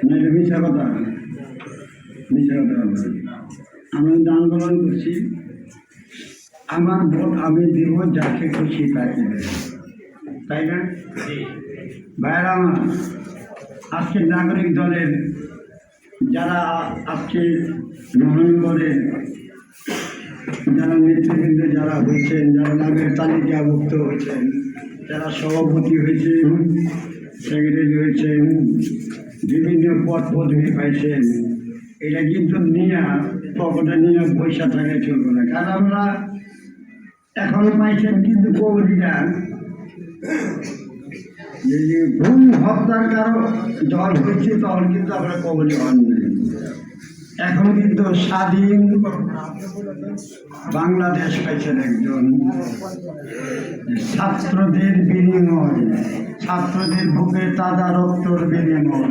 না এটা মিথ্যা কথা মিথ্যা কথা। আমি আন্দোলন করছি আমার ভোট আমি দিব যাকে খুশি তাকে। তাই না ভাইরা আমার আজকে নাগরিক দলের যারা আজকে নভেম্বরে যারা নেতৃবৃন্দ যারা হয়েছেন যারা নামের তালিকাভুক্ত হয়েছেন যারা সভাপতি হয়েছেন সেক্রেটারি হয়েছেন বিভিন্ন পথ পদবি পাইছেন। এটা কিন্তু নিয়া, পকেটে নিয়ে পয়সা থাকে চলবে না। কারণ আমরা এখন পাইছেন কিন্তু কবিতা। যে ভুল হত্যার কারও জল হয়েছে তখন কিন্তু আমরা কবলি হননি এখন কিন্তু স্বাধীন বাংলাদেশ পাইছেন একজন ছাত্রদের বিনিময় ছাত্রদের বুকে তাজা রক্তর বিনিময়।